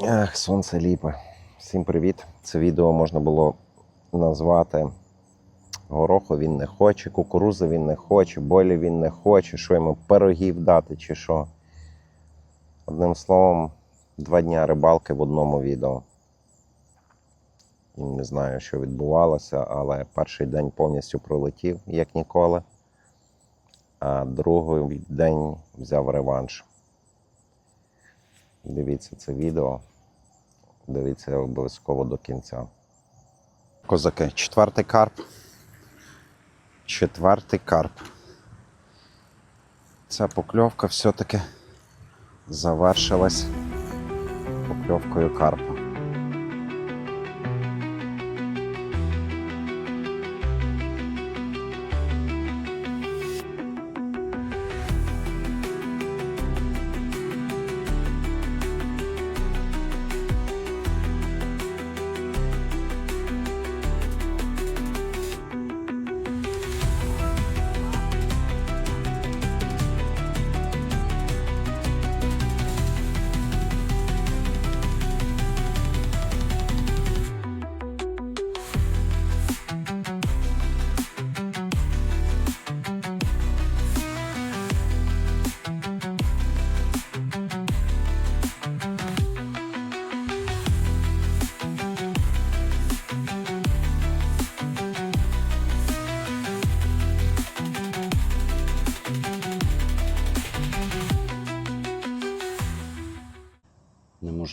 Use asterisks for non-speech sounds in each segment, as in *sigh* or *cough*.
Ах, сонце ліпе. Всім привіт. Це відео можна було назвати Гороху він не хоче, кукурузи він не хоче, болі він не хоче, що йому пирогів дати чи що. Одним словом, два дня рибалки в одному відео. І Не знаю, що відбувалося, але перший день повністю пролетів, як ніколи. А другий день взяв реванш. Дивіться це відео. Дивіться обов'язково до кінця. Козаки, четвертий карп. Четвертий карп. Ця покльовка все-таки завершилась покльовкою карпа.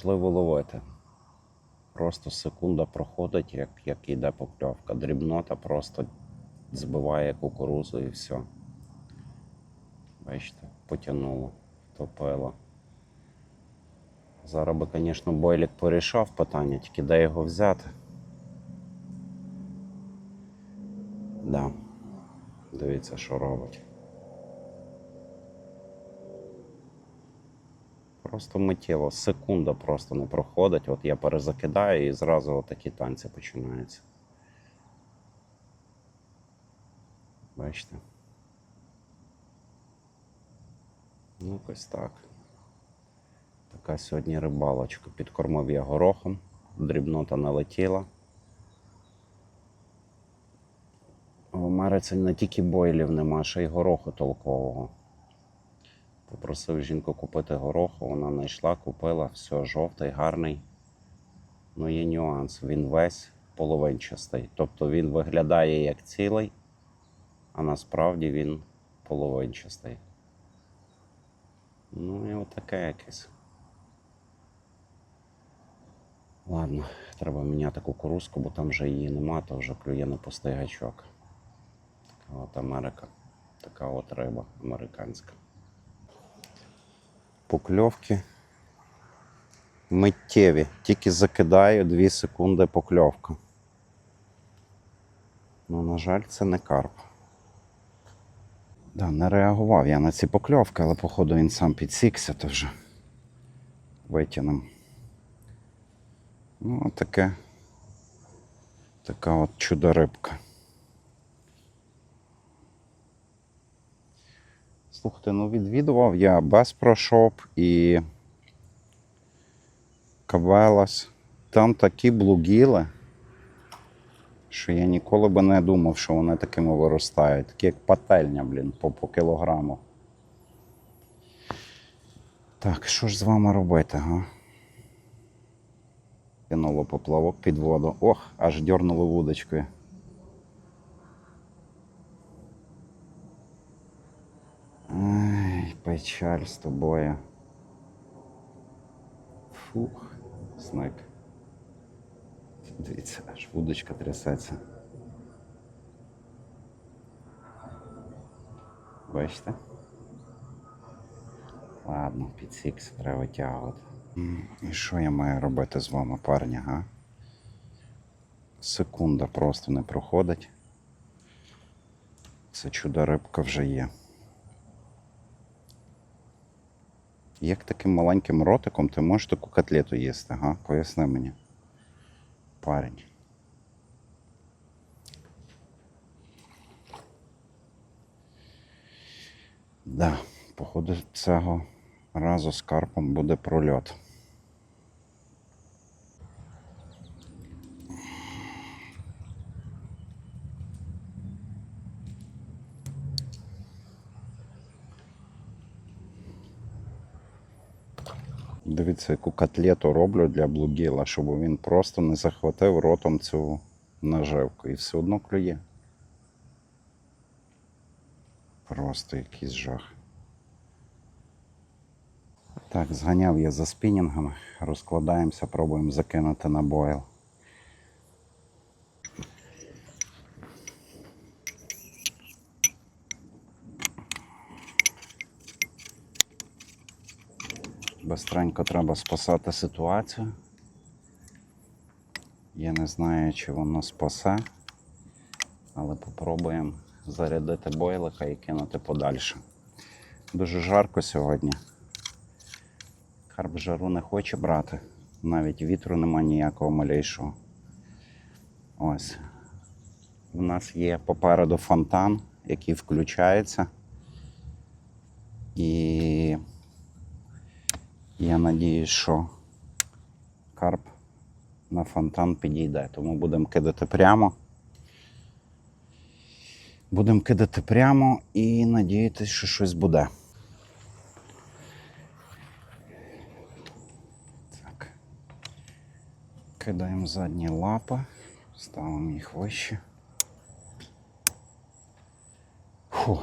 Неможливо ловити. Просто секунда проходить, як, як йде покльовка. Дрібнота просто збиває кукурузу і все. Бачите, потягнуло, втопило. Зараз би, звісно, бойлік порішав питання, тільки де його взяти. Да. Дивіться, що робить. Просто миттєво, секунда просто не проходить. От я перезакидаю і зразу такі танці починаються. Бачите? Ну, якось так. Така сьогодні рибалочка. Підкормив я горохом, дрібнота налетіла. В Америці не тільки бойлів нема, ще й гороху толкового. Попросив жінку купити гороху, вона знайшла, купила, все, жовтий, гарний. Ну, є нюанс, він весь половинчастий. Тобто він виглядає як цілий, а насправді він половинчастий. Ну і отаке якесь. Ладно, треба міняти кукурузку, бо там вже її нема, то вже клює на пустий гачок. Така от Америка. Така от риба американська покльовки миттєві. Тільки закидаю 2 секунди покльовка. Ну, на жаль, це не карп. Да, не реагував я на ці покльовки, але походу він сам підсікся, то вже витягнем. Ну, таке. Така от чудо-рибка. Слухайте, ну відвідував я Безпрошоп і Кавелас. Там такі блугіли, що я ніколи би не думав, що вони такими виростають. Такі як пательня, блін, по, по кілограму. Так, що ж з вами робити, га? Кинуло поплавок під воду. Ох, аж дьорнуло вудочкою. Ай, печаль з тобою. Фух, сник. Дивіться, аж вудочка трясеться. Бачите? Ладно, підсікся, треба витягувати. І що я маю робити з вами, парні, га? Секунда просто не проходить. Це чудо рибка вже є. Як таким маленьким ротиком ти можеш таку котлету їсти, га? Поясни мені. Парень. Да, походу, цього разу з карпом буде прольот. Дивіться, яку котлету роблю для блугіла, щоб він просто не захватив ротом цю наживку і все одно клює. Просто якийсь жах. Так, зганяв я за спінінгами, розкладаємося, пробуємо закинути на бойл. Бистренько треба спасати ситуацію. Я не знаю, чи воно спасе, але попробуємо зарядити бойлика і кинути подальше. Дуже жарко сьогодні. Карп жару не хоче брати. Навіть вітру нема ніякого малейшого. Ось. У нас є попереду фонтан, який включається. І я надіюсь, що карп на фонтан підійде. Тому будемо кидати прямо. Будемо кидати прямо і надіятися, що щось буде. Так. Кидаємо задні лапи, ставимо їх вище. Фу.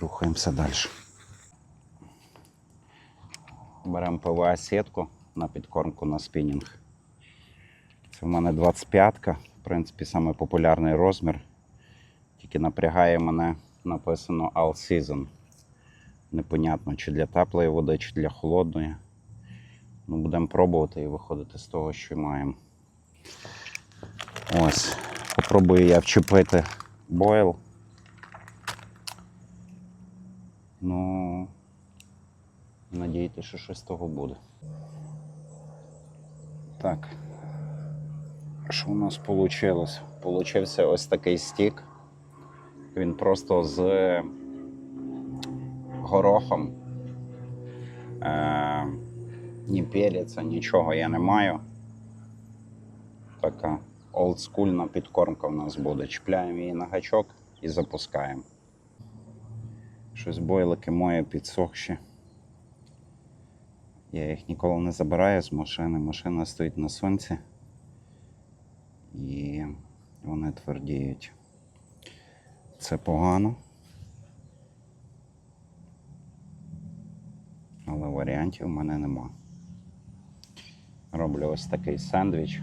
Рухаємося далі. Беремо ПВА сітку на підкормку на спінінг. Це в мене 25-ка, в принципі, самий популярний розмір. Тільки напрягає мене написано All Season. Непонятно, чи для теплої води, чи для холодної. Ну, будемо пробувати і виходити з того, що маємо. Ось. Попробую я вчепити бойл. Ну, надіятися, що щось з того буде. Так. Що у нас вийшло? Получився ось такий стік. Він просто з горохом. Е, ні переця, нічого я не маю. Така олдскульна підкормка в нас буде. Чіпляємо її на гачок і запускаємо. Щось бойлики мої підсохші. Я їх ніколи не забираю з машини. Машина стоїть на сонці. І вони твердіють. Це погано. Але варіантів в мене нема. Роблю ось такий сендвіч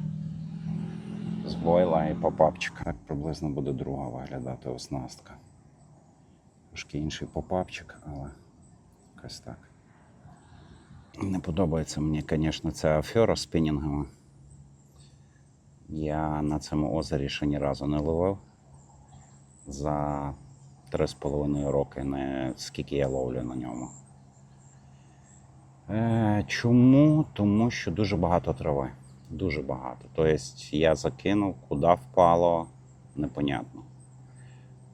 з бойла і попапчика. Так приблизно буде друга виглядати оснастка. Трошки інший попапчик, але якось так. Не подобається мені, звісно, ця афера з спінінгами. Я на цьому озері ще ні разу не ловив. За 3,5 роки, не скільки я ловлю на ньому. Е, чому? Тому що дуже багато трави. Дуже багато. Тобто я закинув, куди впало, непонятно.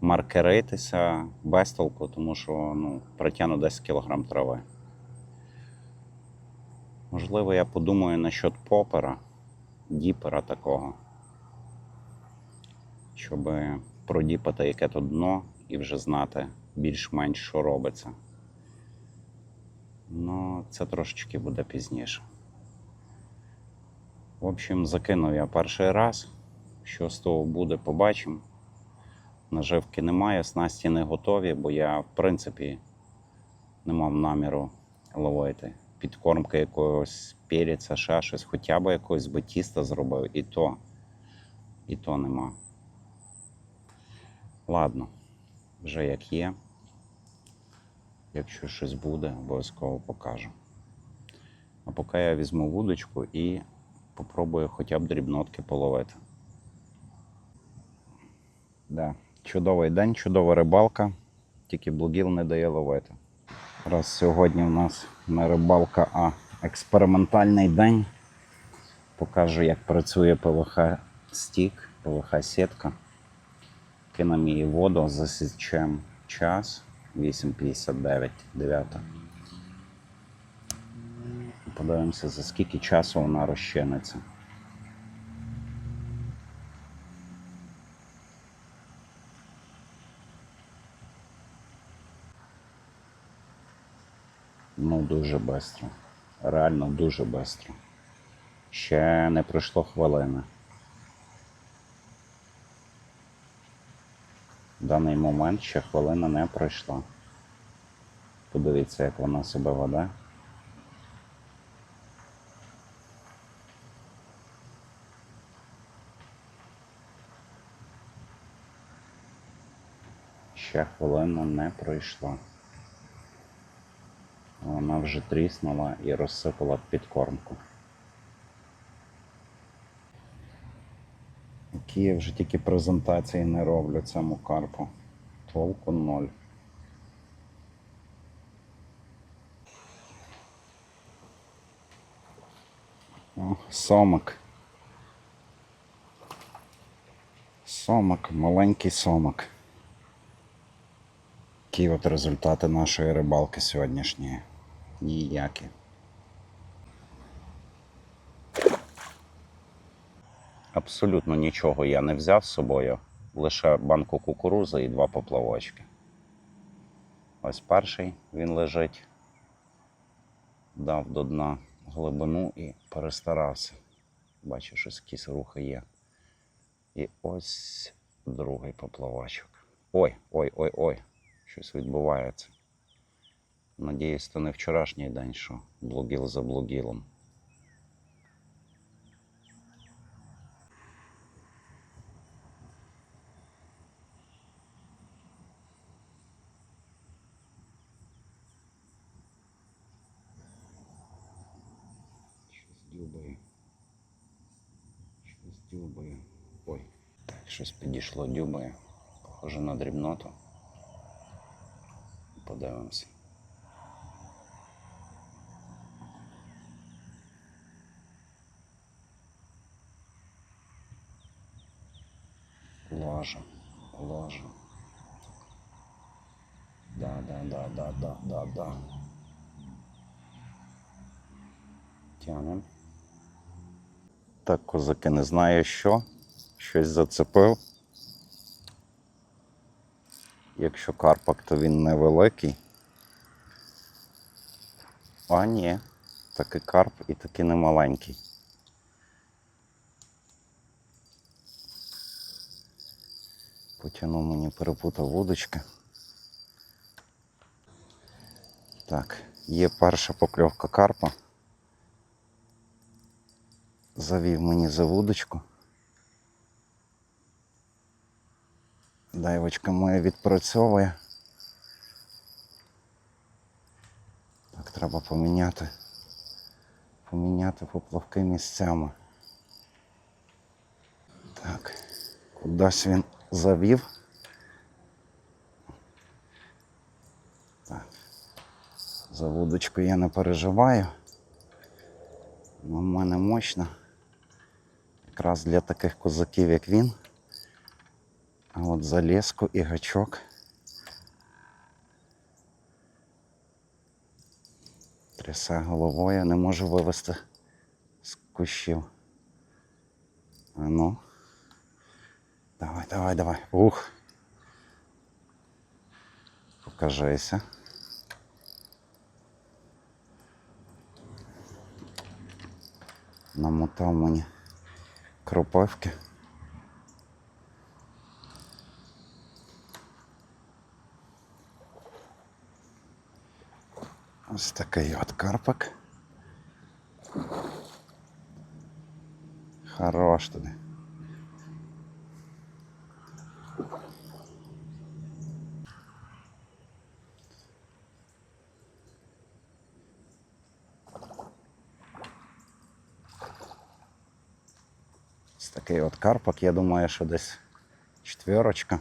Маркеритися без толку, тому що ну, притягну 10 кг трави. Можливо, я подумаю насчет попера, діпера такого. Щоб продіпати яке то дно і вже знати більш-менш, що робиться. Ну, це трошечки буде пізніше. В общем, закинув я перший раз. Що з того буде, побачимо. Наживки немає, снасті не готові, бо я, в принципі, не мав наміру ловити. Підкормки якогось перця, ще щось, хоча б якогось би тіста зробив, і то, і то нема. Ладно, вже як є. Якщо щось буде, обов'язково покажу. А поки я візьму вудочку і попробую хоча б дрібнотки половити. Да. Чудовий день, чудова рибалка, тільки блогіл не дає ловити. Раз сьогодні у нас не рибалка, а експериментальний день. Покажу, як працює ПВХ стік, ПВХ сітка. Кинемо її воду, засічемо час 8.59, 9. Подивимося, за скільки часу вона розчиниться. Ну, дуже швидко. Реально дуже швидко. Ще не пройшло хвилини. В даний момент ще хвилина не пройшла. Подивіться, як вона себе веде. Ще хвилина не пройшла. Вона вже тріснула і розсипала підкормку. Які я вже тільки презентації не роблю цьому карпу. Толку ноль. О, сомик. Сомик, маленький сомик. Які от результати нашої рибалки сьогоднішньої? Ніякі. Абсолютно нічого я не взяв з собою, лише банку кукурузи і два поплавочки. Ось перший він лежить, дав до дна глибину і перестарався. Бачу, щось якісь рухи є. І ось другий поплавочок. Ой, ой, ой, ой, щось відбувається. Надіюсь, це не вчорашній день, що блугіл за блугілом. Щось дюбає. Щось дюбає. Ой. Так, щось підійшло дюбає. Похоже на дрібноту. Подивимося. Ложа. Да, да, да, да, да, да, да. Тянем. Так, козаки, не знаю що. Щось зацепив. Якщо карпак, то він невеликий. А ні, таки карп і таки не Потягнув мені, перепутав вудочки. Так, є перша покльовка карпа. Завів мені за вудочку. Дайвочка моя відпрацьовує. Так, треба поміняти. Поміняти поплавки місцями. Так, кудись він завів. Так. За вудочку я не переживаю. У мене мощно. Якраз для таких козаків, як він. А от за леску і гачок. Трясе головою, не можу вивести з кущів. А ну. Давай, давай, давай. Ух. Покажися. Намотав мені кропивки. Ось такий от карпик. Хорош туди. Такий от карпак, я думаю, що десь четверочка.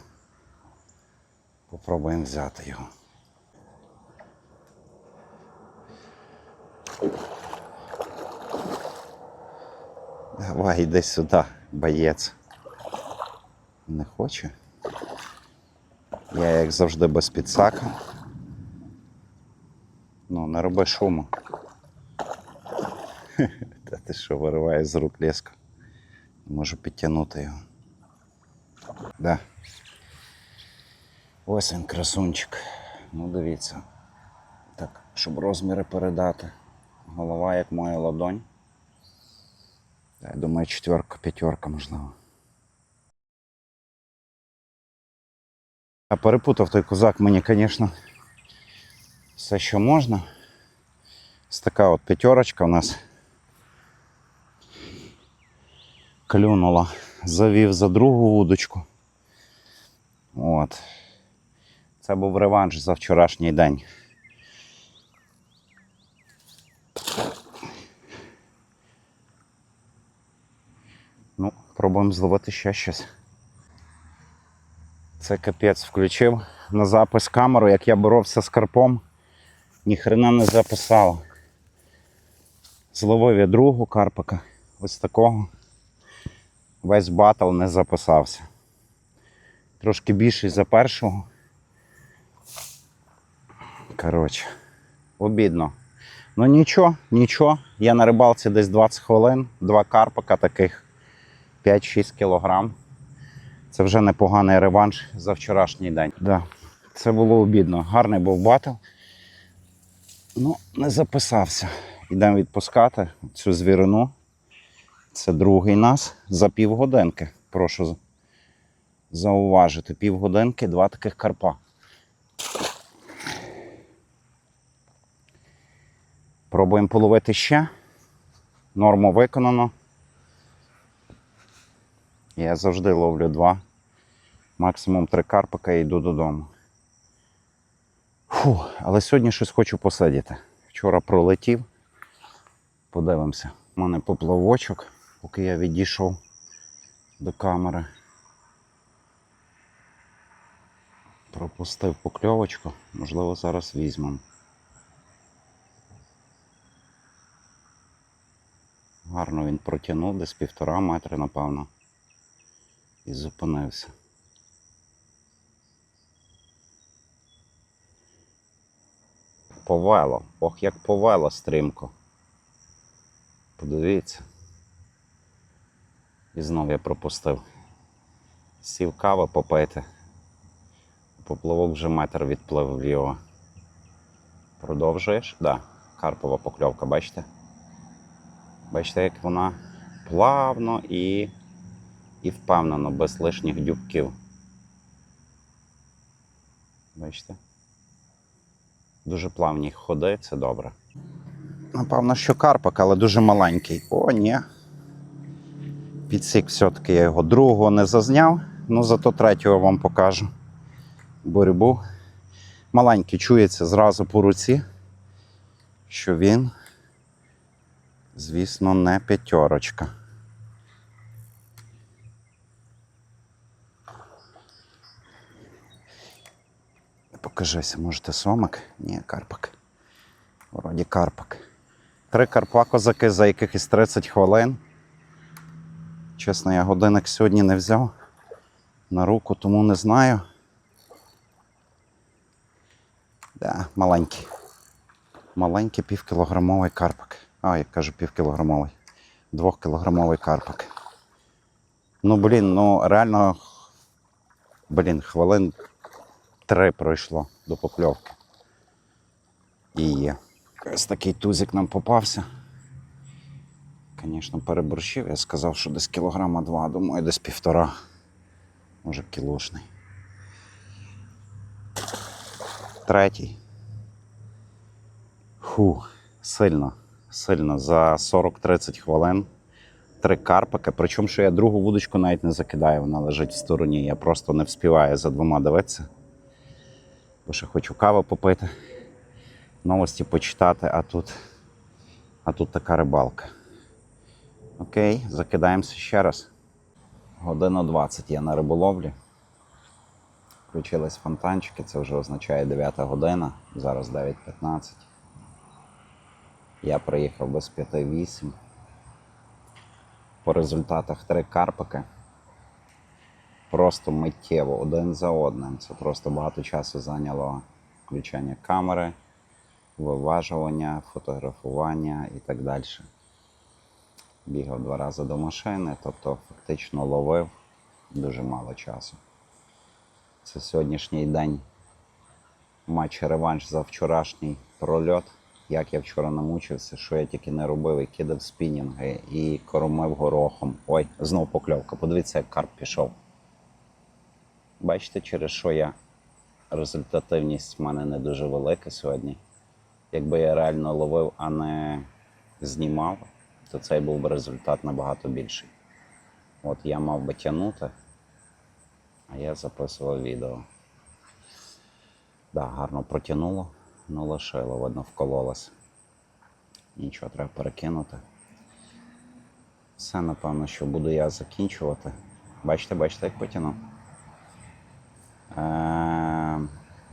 Попробуємо взяти його. Давай, іди сюди, боєць. Не хоче. Я, як завжди, без підсака. Ну, не роби шуму. *laughs* Та ти що, вириває з рук леску. Можу підтягнути його. Да. Ось він, красунчик. Ну, дивіться. Так, щоб розміри передати. Голова як моя ладонь. Я думаю, четверка, п'ятерка, можливо. А перепутав той козак мені, звісно, все, що можна. Ось така от п'ятерочка у нас клюнула. Завів за другу вудочку. От. Це був реванш за вчорашній день. Ну, пробуємо зловити ще щось. Це капець включив на запис камеру, як я боровся з карпом, ніхрена не записав. Зловив я другу карпика, ось такого. Весь батл не записався. Трошки більший за першого. Коротше, обідно. Ну нічого, нічого. Я на рибалці десь 20 хвилин, два карпика таких 5-6 кілограм. Це вже непоганий реванш за вчорашній день. Да. Це було обідно. Гарний був батл. Ну, не записався. Йдемо відпускати цю звірину. Це другий нас за півгодинки. Прошу зауважити. Півгодинки, два таких карпа. Пробуємо половити ще. Норму виконано. Я завжди ловлю два, максимум три карпика і йду додому. Фу, але сьогодні щось хочу посидіти. Вчора пролетів. Подивимося. У мене поплавочок, поки я відійшов до камери. Пропустив покльовочку, можливо, зараз візьмемо. Гарно він протягнув, десь півтора метри, напевно і зупинився. Повело. Ох, як повело стрімко. Подивіться. І знов я пропустив. Сів кави попити. Поплавок вже метр відплив вліво. Продовжуєш? Да. Карпова покльовка, бачите? Бачите, як вона плавно і і впевнено, без лишніх дюбків. Бачите? Дуже плавні ходи, це добре. Напевно, що карпак, але дуже маленький. О, ні. Підсік все-таки я його другого не зазняв, ну зато третього вам покажу. Боротьбу. Маленький чується зразу по руці, що він, звісно, не п'ятерочка. Покажися, можете сомик? Ні, карпак. Вроді карпак. Три карпа козаки за якихось 30 хвилин. Чесно, я годинник сьогодні не взяв на руку, тому не знаю. Да, маленький. Маленький півкілограмовий карпак. А, я кажу півкілограмовий. Двохкілограмовий карпак. Ну, блін, ну реально, блін, хвилин три пройшло до покльовки. І є. Ось такий тузик нам попався. Звісно, переборщив. Я сказав, що десь кілограма два, думаю, десь півтора. Може, кілошний. Третій. Фу, сильно, сильно. За 40-30 хвилин. Три карпики. Причому, що я другу вудочку навіть не закидаю, вона лежить в стороні. Я просто не вспіваю за двома дивитися. Бо ще хочу каву попити, новості почитати, а тут, а тут така рибалка. Окей, закидаємося ще раз. Година 20 я на риболовлі. Включились фонтанчики, це вже означає 9 година, зараз 9.15. Я приїхав без 5-8. По результатах три карпики просто миттєво один за одним. Це просто багато часу зайняло включення камери, виважування, фотографування і так далі. Бігав два рази до машини, тобто фактично ловив дуже мало часу. Це сьогоднішній день матч реванш за вчорашній прольот. як я вчора намучився, що я тільки не робив, і кидав спінінги, і кормив горохом. Ой, знов покльовка. Подивіться, як карп пішов. Бачите, через що я результативність в мене не дуже велика сьогодні. Якби я реально ловив, а не знімав, то цей був би результат набагато більший. От я мав би тягнути, а я записував відео. Да, гарно протягнуло, ну лишило, видно, вкололося. Нічого, треба перекинути. Все, напевно, що буду я закінчувати. Бачите, бачите, як потягнув.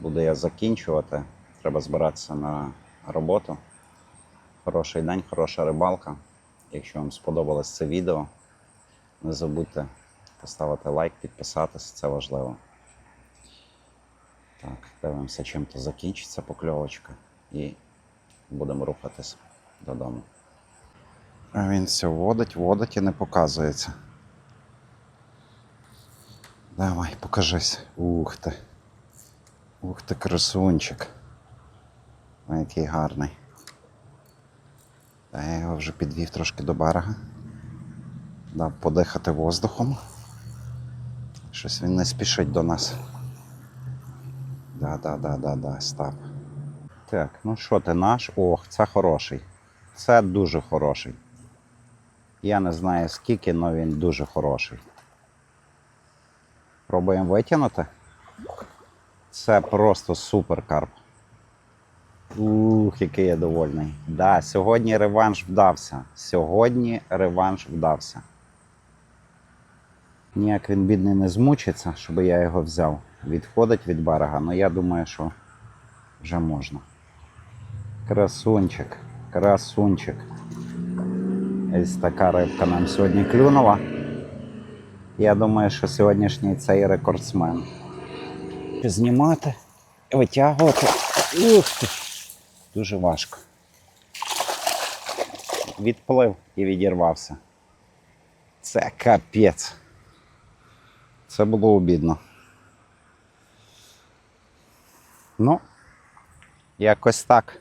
Буду я закінчувати. Треба збиратися на роботу. Хороший день, хороша рибалка. Якщо вам сподобалось це відео, не забудьте поставити лайк, підписатися, це важливо. Так, дивимося, чим то закінчиться покльовочка і будемо рухатись додому. А він все водить, водить і не показується. Давай, покажись. Ух ти. Ух ти, красунчик. Який гарний. Та я його вже підвів трошки до берега. Дав подихати воздухом. Щось він не спішить до нас. Да, да, да, да, да, став. Так, ну що ти наш? Ох, це хороший. Це дуже хороший. Я не знаю скільки, але він дуже хороший. Пробуємо витягнути. Це просто супер карп. Ух, який я довольний. Да, сьогодні реванш вдався. Сьогодні реванш вдався. Ніяк він бідний не змучиться, щоб я його взяв. Відходить від берега, але я думаю, що вже можна. Красунчик, красунчик. Ось така рибка нам сьогодні клюнула. Я думаю, що сьогоднішній цей рекордсмен. Знімати, витягувати. Ух ти! Дуже важко. Відплив і відірвався. Це капець. Це було обідно. Ну, якось так.